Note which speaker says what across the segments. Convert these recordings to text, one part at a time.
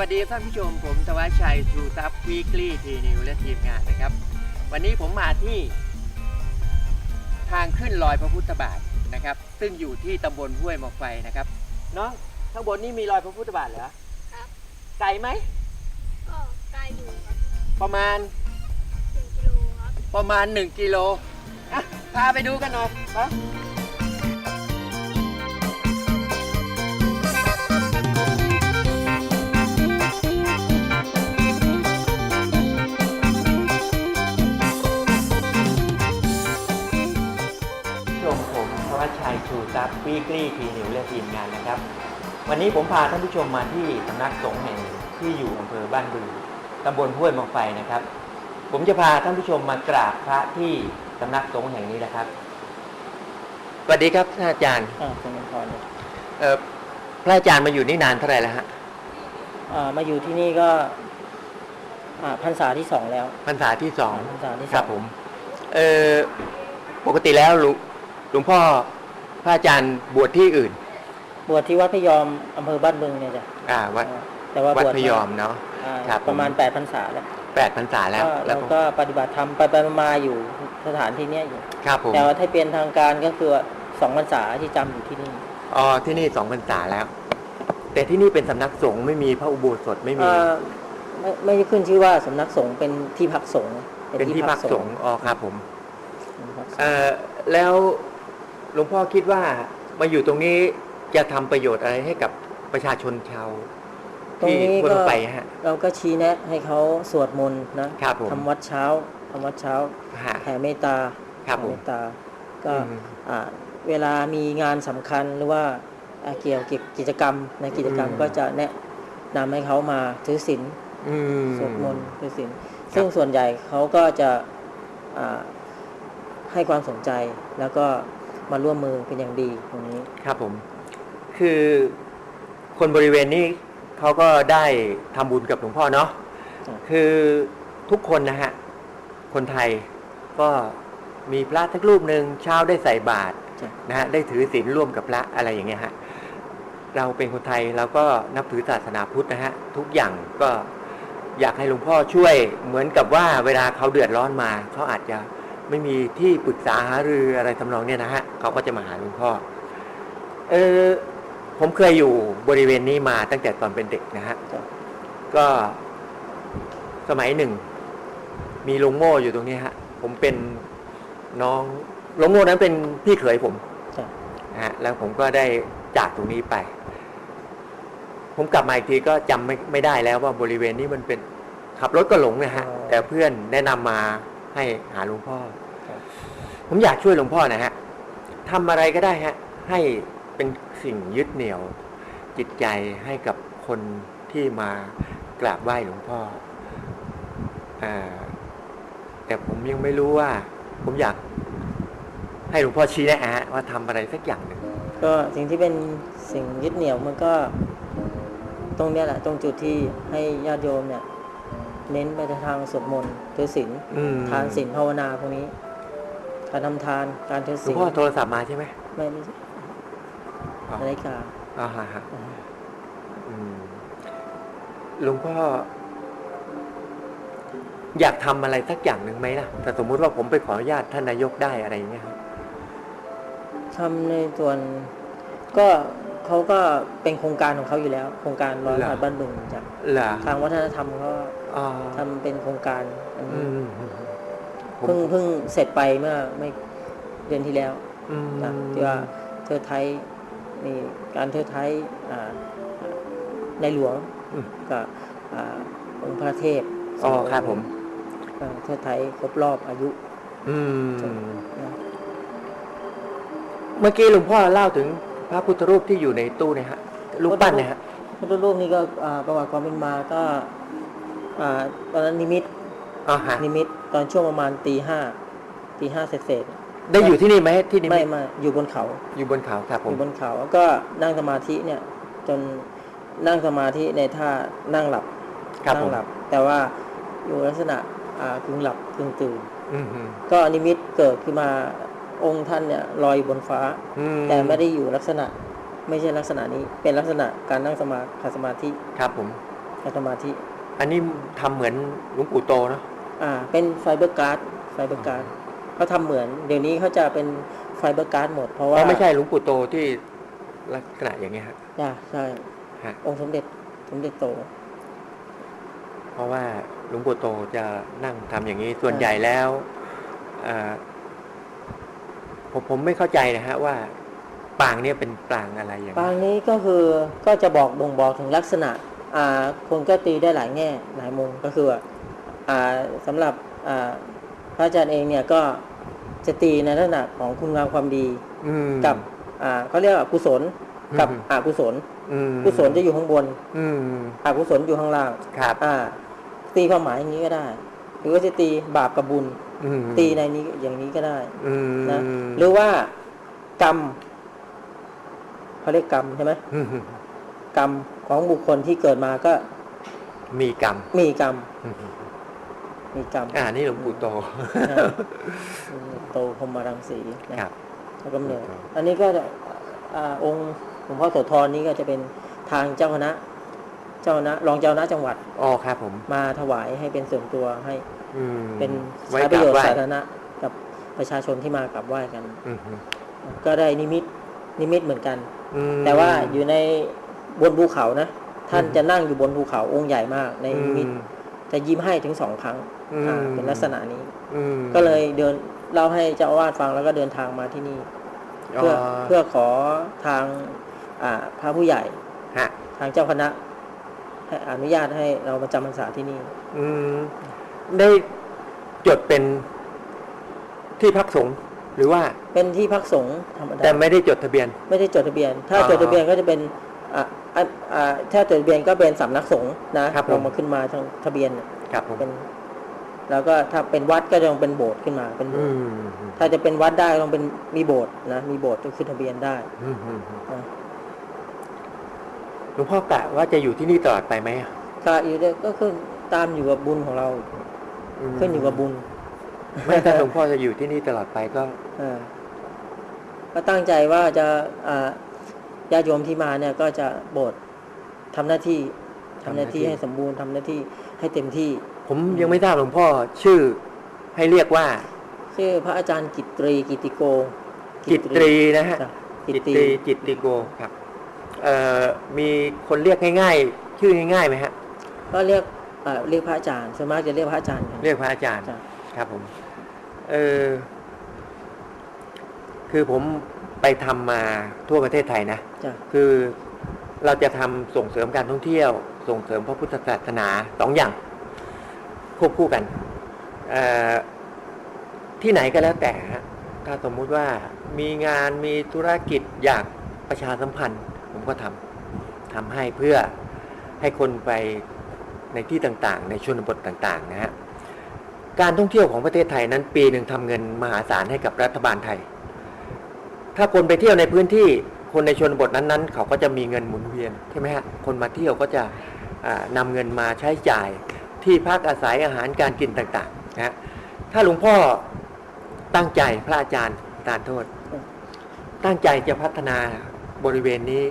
Speaker 1: วัสดีท่านผู้ชมผมธวัชชัยชูทรัพย์วีคลี่ทีนิวและทีมงานนะครับ วันนี้ผมมาที่ ทางขึ้นลอยพระพุทธบาทนะครับ ซึ่งอยู่ที่ตำบลห้วยหมอกไฟนะครับน้องข้างบนนี่มีรอยพระพุทธบาทเหรอ
Speaker 2: ครับ
Speaker 1: ไกลไหม
Speaker 2: ก็ไกลอยู่ครับ
Speaker 1: ประมาณ
Speaker 2: หนึ่งกิโลครับ
Speaker 1: ประมาณ 1กิโลอะพาไปดูกันหน่อยไปช ชัยชูทรัพย์วีคลี่ทีนิวและทีมงานนะครับ วันนี้ผมพาท่านผู้ชมมาที่สำนักสงฆ์แห่งหนึ่งที่อยู่อำเภอบ้านบือตำบลห้วยหมอกไฟนะครับ ผมจะพาท่านผู้ชมมากราบพระที่สำนักสงฆ์แห่งนี้นะครับสวัสดีครับท่านอาจารย์
Speaker 3: อ่าคุณมพรเนี่ย
Speaker 1: เอ่อพระอาจารย์มาอยู่นี่นานเท่าไหร่แล้วฮะ
Speaker 3: อ่ามาอยู่ที่นี่ก็อ่าพรรษาที่สองแล้ว
Speaker 1: พรรษาที่สอง
Speaker 3: พรรษาที่ส
Speaker 1: ค
Speaker 3: อ
Speaker 1: รับ
Speaker 3: ง
Speaker 1: ผม เอ่อปกติแล้วหลวงหลวงพ่อพ ระอาจารย์บวชที่อื่น
Speaker 3: บวชที่วัดพยอมอำเภอบ้านบึงเนี่ยจ้ะ
Speaker 1: อ่าวัด
Speaker 3: อ่าแต่ว่า
Speaker 1: วัด
Speaker 3: บวช
Speaker 1: พยอมเนาะ
Speaker 3: อ่า
Speaker 1: ครับผม
Speaker 3: ประมาณแปดพรรษาแล้ว
Speaker 1: แปดพรรษาแล้ว
Speaker 3: ก็
Speaker 1: แล้
Speaker 3: เรา
Speaker 1: วผม
Speaker 3: ก็ปฏิบัติธรรมไปไปมาๆอยู่สถานที่เนี้ยอยู่
Speaker 1: ครับผม
Speaker 3: แต่ว่าถ้าเป็นทางการก็คือว่าสองพรรษาที่จำอยู่ที่นี่
Speaker 1: อ๋อที่นี่สองพรรษาแล้ว แต่ที่นี่เป็นสำนักสงฆ์ไม่มีพระอุโบสถไม่มี
Speaker 3: อ่าไม่ไม่ได้ขึ้นชื่อว่าสำนักสงฆ์เป็นที่พักสงฆ์
Speaker 1: เป็นที่พักสงฆ์อ๋อครับผม
Speaker 3: เป็นที่พักสงฆ์
Speaker 1: เอ่อแล้ว หลวงพ่อคิดว่ามาอยู่ตรงนี้จะทำประโยชน์อะไรให้กับประชาชนชาว
Speaker 3: ตรง
Speaker 1: ที่
Speaker 3: นี้
Speaker 1: ทั่ว
Speaker 3: ก็
Speaker 1: ไปฮะ
Speaker 3: เราก็ชี้แนะให้เขาสวดมนต์นะครับ
Speaker 1: ผม
Speaker 3: ทำวัดเช้าทำวัดเช้า
Speaker 1: ฮะ
Speaker 3: แผ่เมตตา
Speaker 1: ครับผม
Speaker 3: แผ่เมตตา ก็
Speaker 1: อืม
Speaker 3: อ่าเวลามีงานสำคัญหรือว่าอ่าเกี่ยวกับกิจกรรมในกิจกรรม
Speaker 1: อืม
Speaker 3: ก็จะแนะนำให้เขามาถือศีล
Speaker 1: อืม
Speaker 3: สวดมนต์ถือศีลซึ่งส่วนใหญ่เขาก็จะอ่าให้ความสนใจแล้วก็ มาร่วมมือเป็นอย่างดีตรงนี้
Speaker 1: ครับผม คือคนบริเวณนี้เขาก็ได้ทำบุญกับหลวงพ่อเนาะ
Speaker 3: ครับ
Speaker 1: คือทุกคนนะฮะ คนไทยก็มีพระทักรูปหนึ่งเช้าได้ใส่บาตร
Speaker 3: จ้ะ
Speaker 1: นะฮะได้ถือศีลร่วมกับพระอะไรอย่างเงี้ยฮะเราเป็นคนไทยเราก็นับถือศาสนาพุทธนะฮะทุกอย่างก็อยากให้หลวงพ่อช่วยเหมือนกับว่าเวลาเขาเดือดร้อนมาเขาอาจจะ ไม่มีที่ปรึกษาหารืออะไรทำนองเนี้ยนะฮะเขาก็จะมาหาหลวงพ่อเออผมเคยอยู่บริเวณนี้มาตั้งแต่ตอนเป็นเด็กนะฮะก็สมัยหนึ่ง มีลุงโม่อยู่ตรงนี้ฮะ ผมเป็นน้องลุงโม่นั้นเป็นพี่เขยผมนะฮะแล้วผมก็ได้จากตรงนี้ไป ผมกลับมาอีกทีก็จำไม่ไม่ได้แล้วว่าบริเวณนี้มันเป็นขับรถก็หลงนะฮะ แต่เพื่อนแนะนำมา ให้หาหลวงพ่อ ผมอยากช่วยหลวงพ่อนะฮะทำอะไรก็ได้ฮะ ให้เป็นสิ่งยึดเหนี่ยว จิตใจให้กับคนที่มากราบไหว้หลวงพ่ออาแต่ผมยังไม่รู้ว่า ผมอยากให้หลวงพ่อชี้แนะฮะว่าทำอะไรสักอย่างหนึ่ง
Speaker 3: ก็สิ่งที่เป็นสิ่งยึดเหนี่ยวมันก็ ตรงเนี้ยแหละ ตรงจุดที่ให้ญาติโยมเนี่ย เน้นไปทางสวดมนต์ถือศีล
Speaker 1: อืม
Speaker 3: ทานศีลภาวนาพวกนี้ การทำทานการถือ
Speaker 1: หลว
Speaker 3: ศี
Speaker 1: ง
Speaker 3: ล
Speaker 1: พ่อโทรศัพท์มาใช่ไหม
Speaker 3: ไม่ไม่ใช่
Speaker 1: อ๋อ
Speaker 3: นาฬิกา
Speaker 1: อ่าฮะฮะอืมหลวงพ่ออยากทำอะไรสักอย่างหนึ่งไหมล่ะแต่สมมุติว่าผมไปขออนุญาตท่านนายกได้อะไรอย่างเงี้ยครับ
Speaker 3: ทำในส่วนก็ เขาก็เป็นโครงการของเขาอยู่แล้ว โครงการร้อยบาทบ้านบึงจาก
Speaker 1: เหรอ
Speaker 3: ทางวัฒนธรรมเขา
Speaker 1: อ๋อ
Speaker 3: ทำเป็นโครงการอัน
Speaker 1: อื
Speaker 3: นี้
Speaker 1: มผม
Speaker 3: เพิ่งเพิ่งเสร็จไปเมื่อไม่เดือนที่แล้ว
Speaker 1: อืม
Speaker 3: นะที่ว่าเทิดไทยมีการเทิดไทยอ่าในหลวง
Speaker 1: อืม
Speaker 3: กับอ่าองค์พระเทพ
Speaker 1: อ๋อครับผม
Speaker 3: อ่าเทิดไทยครบรอบอายุ
Speaker 1: อืม
Speaker 3: นะ
Speaker 1: เมื่อกี้หลวงพ่อเล่าถึง พระพุทธรูปที่อยู่ในตู้เนะฮะรูปปั้นเนะฮะ
Speaker 3: พระพุทธรูปนี่ก็อ่าประวัติความเป็นมาก็อ่าตอนนั้นนิมิต
Speaker 1: อ๋อฮะ
Speaker 3: นิมิตตอนช่วงประมาณตีห้าตีห้าเศษ
Speaker 1: ได้อยู่ที่นี่ไหมที่
Speaker 3: ๆ
Speaker 1: นี่
Speaker 3: ไม่ไม่อยู่บนเขา
Speaker 1: อยู่บนเขาครับผ
Speaker 3: อ
Speaker 1: ม
Speaker 3: ยู่บนเขาแล้วก็นั่งสมาธิเนี่ย จนนั่งสมาธิในท่านั่งหลับ
Speaker 1: ครับ
Speaker 3: นั่
Speaker 1: ผ
Speaker 3: ง
Speaker 1: ม
Speaker 3: หลับ แต่ว่าอยู่ลักษณะอ่ากึ่งหลับกึ่งตื่น
Speaker 1: อืมอืม
Speaker 3: ก็นิมิตเกิดขึ้นมา องค์ท่านเนี่ยลอยอยู่บนฟ้า
Speaker 1: อื
Speaker 3: แต่ไม่ได้อยู่ลักษณะ ไม่ใช่ลักษณะนี้ เป็นลักษณะการนั่งสมาขัดสมาธิ
Speaker 1: ครับผม
Speaker 3: ขัดสมาธิ
Speaker 1: อันนี้ทำเหมือนหลวงปู่โตเนาะ
Speaker 3: อ่า เป็นไฟเบอร์การ์ดไฟเบอร์การ์ดเขาทำเหมือน เดี๋ยวนี้เขาจะเป็นไฟเบอร์การ์ดหมดเพราะ
Speaker 1: อ๋
Speaker 3: ว่า
Speaker 1: อไม่ใช่หลวงปู่โตที่ลักษณะอย่างเงี้ยฮะ
Speaker 3: อ่าใช่
Speaker 1: ฮะ
Speaker 3: องค์สมเด็จสมเด็จโต
Speaker 1: เพราะว่าหลวงปู่โตจะนั่งทำอย่างนี้ส่วนใหญ่แล้วเอ่อ ผมผมไม่เข้าใจนะฮะว่าปางเนี่ยเป็นปางอะไรอย่าง
Speaker 3: ปางนี้ก็คือก็จะบอกบ่งบอกถึงลักษณะอ่าคนก็ตีได้หลายแง่หลายมุมก็คือว่าอ่าสำหรับอ่าพระอาจารย์เองเนี่ยก็จะตีในลักษณะของคุณงามความดี
Speaker 1: อืม
Speaker 3: กับอ่าเขาเรียกว่ากุศลกับ
Speaker 1: อืม
Speaker 3: อกุศล
Speaker 1: อืม
Speaker 3: กุศลจะอยู่ข้างบน
Speaker 1: อืม
Speaker 3: อกุศลอยู่ข้างล่าง
Speaker 1: ครับ
Speaker 3: อ่าตีความหมายอย่างนี้ก็ได้ หรือว่าจะตีบาปกับบุญ
Speaker 1: อืม
Speaker 3: ตีในนี้อย่างนี้ก็ได้
Speaker 1: อืม
Speaker 3: นะหรือว่ากรรมเขาเรียกกรรมใช่ไหม
Speaker 1: อืม
Speaker 3: กรรมของบุคคลที่เกิดมาก็
Speaker 1: มีกรรม
Speaker 3: มีกรรม
Speaker 1: อืม
Speaker 3: มีกรรม
Speaker 1: อ่านี่หลวงปู่โต
Speaker 3: ใช่โตพรหมรังสีนะครับแล้วก็เนี่ย
Speaker 1: ครับ
Speaker 3: อันนี้ก็จะอ่าองค์หลวงพ่อโสธรนี้ก็จะเป็นทางเจ้าคณะ เจ้าคณะรองเจ้าคณะจังหวัด
Speaker 1: อ๋อครับผม
Speaker 3: มาถวายให้เป็นส่วนตัวให้
Speaker 1: อืม
Speaker 3: เป็น
Speaker 1: ไว้
Speaker 3: ใช้
Speaker 1: ก
Speaker 3: ประ
Speaker 1: ราบ
Speaker 3: โยชน์
Speaker 1: ไหว้
Speaker 3: สาธารณะกับประชาชนที่มากราบไหว้กัน
Speaker 1: อืม
Speaker 3: ก็ได้นิมิตนิมิตเหมือนกัน
Speaker 1: อืม
Speaker 3: แต่ว่าอยู่ในบนภูเขานะ ท่าน
Speaker 1: อืม
Speaker 3: จะนั่งอยู่บนภูเขาองค์ใหญ่มาก ในนิมิต
Speaker 1: อืม
Speaker 3: จะยิ้มให้ถึงสองครั้ง
Speaker 1: อืม
Speaker 3: อ่าเป็นลักษณะนี้
Speaker 1: อืม
Speaker 3: ก็เลยเดินเล่าให้เจ้าอาวาสฟังแล้วก็เดินทางมาที่นี่ เพื่อเพื่อขอทางอ่าพระผู้ใหญ่
Speaker 1: ฮะ
Speaker 3: ทางเจ้าคณะให้อนุญาตให้เรามาจำพรรษาที่นี่
Speaker 1: อืม ได้จดเป็นที่พักสงฆ์หรือว่า
Speaker 3: เป็นที่พักสงฆ์ธรรมดา
Speaker 1: แต่ไม่ได้จดทะเบียน
Speaker 3: ไม่ได้จดทะเบียน ถ้า
Speaker 1: อ๋อ
Speaker 3: จดทะเบียนก็จะเป็นอ่าอ่าอ่าถ้าจดทะเบียนก็เป็นสำนักสงฆ์นะครับ
Speaker 1: ผม
Speaker 3: ลงมาขึ้นมาทางทะเบียนเนี่ย
Speaker 1: ครับผม
Speaker 3: เป็นแล้วก็ถ้าเป็นวัดก็จะต้องเป็นโบสถ์ขึ้นมาเป็นโบ
Speaker 1: อื
Speaker 3: สถ์
Speaker 1: ม
Speaker 3: ถ้าจะเป็นวัดได้ก็ต้องเป็นมีโบสถ์นะมีโบสถ์ก็ขึ้นทะเบียนได้
Speaker 1: อืมอืมอืม
Speaker 3: นะ
Speaker 1: หลวงพ่อกะว่าจะอยู่ที่นี่ตลอดไปไหมอะ
Speaker 3: ก็อยู่ด้วยก็ขึ้นตามอยู่กับบุญของเรา
Speaker 1: ม
Speaker 3: ขึ้นอยู่กับบุญ
Speaker 1: ไม่ถ้าหลวงพ่อจะอยู่ที่นี่ตลอดไปก็
Speaker 3: เออก็ตั้งใจว่าจะอ่าญาติโยมที่มาเนี่ยก็จะโบสถ์ทำหน้าที่ทำหน้าที่ให้สมบูรณ์ทำหน้าที่ให้เต็มที่
Speaker 1: ผมยังไม่ทราบหลวงพ่อชื่อให้เรียกว่า
Speaker 3: ชื่อพระอาจารย์กิตตรีกิติโก
Speaker 1: จิตตรีนะฮะ
Speaker 3: จ้ะกิ
Speaker 1: จิ
Speaker 3: ต
Speaker 1: ต
Speaker 3: ต
Speaker 1: ต
Speaker 3: รี
Speaker 1: รีจิตติโกครับเอ่อมีคนเรียกง่าย ๆ ชื่อง่ายๆไหมฮะ
Speaker 3: ก็เรียก เอ่อเรียกพระอาจารย์ส่วนมากจะเรียกพระอาจารย์กัน
Speaker 1: เรียกพระอาจารย์
Speaker 3: จ้ะ
Speaker 1: ครับผมเออคือผมไปทำมาทั่วประเทศไทยนะ
Speaker 3: จ้ะ
Speaker 1: คือเราจะทำส่งเสริมการท่องเที่ยว ส่งเสริมพระพุทธศาสนาสองอย่าง ควบคู่กันเอ่อที่ไหนก็แล้วแต่ฮะถ้าสมมุติว่ามีงานมีธุรกิจอยากประชาสัมพันธ์ ผมก็ทำทำให้เพื่อให้คนไป ในที่ต่างๆ ในชนบทต่างๆนะฮะการท่องเที่ยวของประเทศไทยนั้นปีหนึ่งทำเงินมหาศาลให้กับรัฐบาลไทย ถ้าคนไปเที่ยวในพื้นที่คนในชนบทนั้นๆ เขาก็จะมีเงินหมุนเวียนใช่ไหมฮะคนมาเที่ยวก็จะอ่านำเงินมาใช้จ่ายที่พักอาศัยอาหารการกินต่างๆนะฮะถ้าหลวงพ่อตั้งใจพระอาจารย์ทานโทษ ตั้งใจจะพัฒนาบริเวณนี้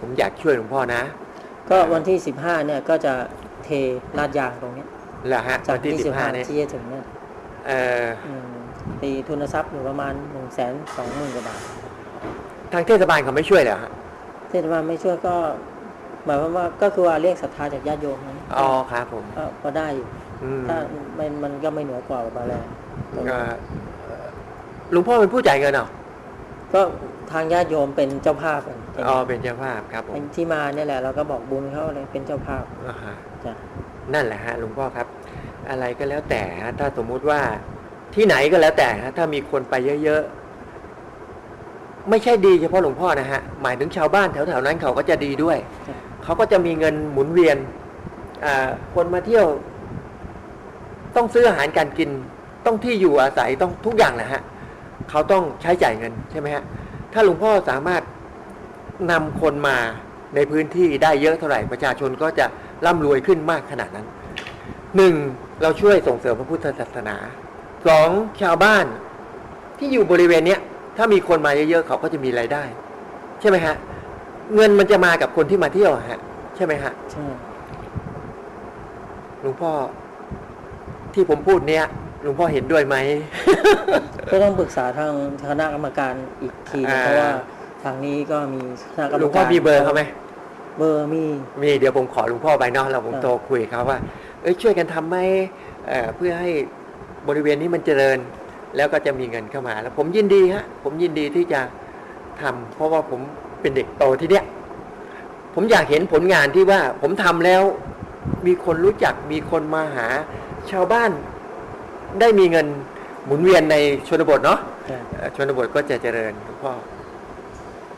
Speaker 1: ผมอยากช่วยหลวงพ่อนะ
Speaker 3: ก็วันที่สิบห้าเนี่ยก็จะ เทลาดยางตรงเนี้ย
Speaker 1: แล้วฮะ
Speaker 3: จาก
Speaker 1: วันที่
Speaker 3: ที่
Speaker 1: สิ
Speaker 3: สิ
Speaker 1: บบห้า
Speaker 3: ห้า
Speaker 1: เนี่ย
Speaker 3: ที่จะถึงเนี่ย
Speaker 1: เอ่อ
Speaker 3: อืมตีทุนทรัพย์อยู่ประมาณหนึ่งแสนสองหมื่นกว่าบาท
Speaker 1: ทางเทศบาลเขาไม่ช่วยเหรอฮะ
Speaker 3: เทศบาลไม่ช่วยก็หมายความว่าก็คือว่าเรียกศรัทธาจากญาติโยมนะ
Speaker 1: อ๋อครับผม
Speaker 3: ก็พอได้อยู่
Speaker 1: อืม
Speaker 3: ถ้ามันมันก็ไม่เหนือกว่าบาแลน
Speaker 1: เอ่อหลวงพ่อเป็นผู้จ่ายเงินเหรอ
Speaker 3: ก็ทางญาติโยมเป็นเจ้าภาพกัน
Speaker 1: อ๋อเป็นเจ้าภาพครับผม
Speaker 3: เป็นที่มาเนี่ยแหละเราก็บอกบุญเขาเลยเป็นเจ้าภาพ
Speaker 1: อ่าฮะ
Speaker 3: จ้ะ
Speaker 1: นั่นแหละฮะหลวงพ่อครับ อะไรก็แล้วแต่ฮะถ้าสมมุติว่าที่ไหนก็แล้วแต่ฮะถ้ามีคนไปเยอะๆไม่ใช่ดีเฉพาะหลวงพ่อนะฮะหมายถึงชาวบ้านแถวๆนั้นเขาก็จะดีด้วย
Speaker 3: จ้ะ
Speaker 1: เขาก็จะมีเงินหมุนเวียนอ่าคนมาเที่ยว ต้องซื้ออาหารการกิน ต้องที่อยู่อาศัยต้องทุกอย่างนะฮะ เขาต้องใช้จ่ายเงินใช่ไหมฮะ ถ้าหลวงพ่อสามารถ นำคนมาในพื้นที่ได้เยอะเท่าไหร่ประชาชนก็จะร่ำรวยขึ้นมากขนาดนั้นหนึ่งเราช่วยส่งเสริมพระพุทธศาสนาสองชาวบ้านที่อยู่บริเวณเนี้ยถ้ามีคนมาเยอะๆเขาก็จะมีรายได้ ใช่ไหมฮะ เงินมันจะมากับคนที่มาเที่ยวอะฮะ ใช่ไหมฮะ
Speaker 3: ใช่
Speaker 1: ลวงพ่อที่ผมพูดเนี้ยหลวงพ่อเห็นด้วยไหม
Speaker 3: ก็ต้องปรึกษาทางคณะกรรมการอีกทีนะ
Speaker 1: อ่า
Speaker 3: เพราะว่า ทางนี้ก็มีคณะกรรมการ
Speaker 1: หลวงพ่อมีเบอร์เขาไหม
Speaker 3: เบอร์มี
Speaker 1: มีเดี๋ยวผมขอหลวงพ่อไปเนาะเราผม
Speaker 3: อ่า
Speaker 1: โทรคุยกับเขาว่า เอ้ยช่วยกันทำไหมเอ่อเพื่อให้บริเวณนี้มันเจริญ แล้วก็จะมีเงินเข้ามา แล้วผมยินดีฮะผมยินดีที่จะทำเพราะว่าผมเป็นเด็กโตที่เนี้ยผมอยากเห็นผลงานที่ว่าผมทำแล้ว มีคนรู้จักมีคนมาหา ชาวบ้านได้มีเงินหมุนเวียนในชนบทเนาะ
Speaker 3: ใช่
Speaker 1: เอ่อชนบทก็จะเจริญหลวงพ่อ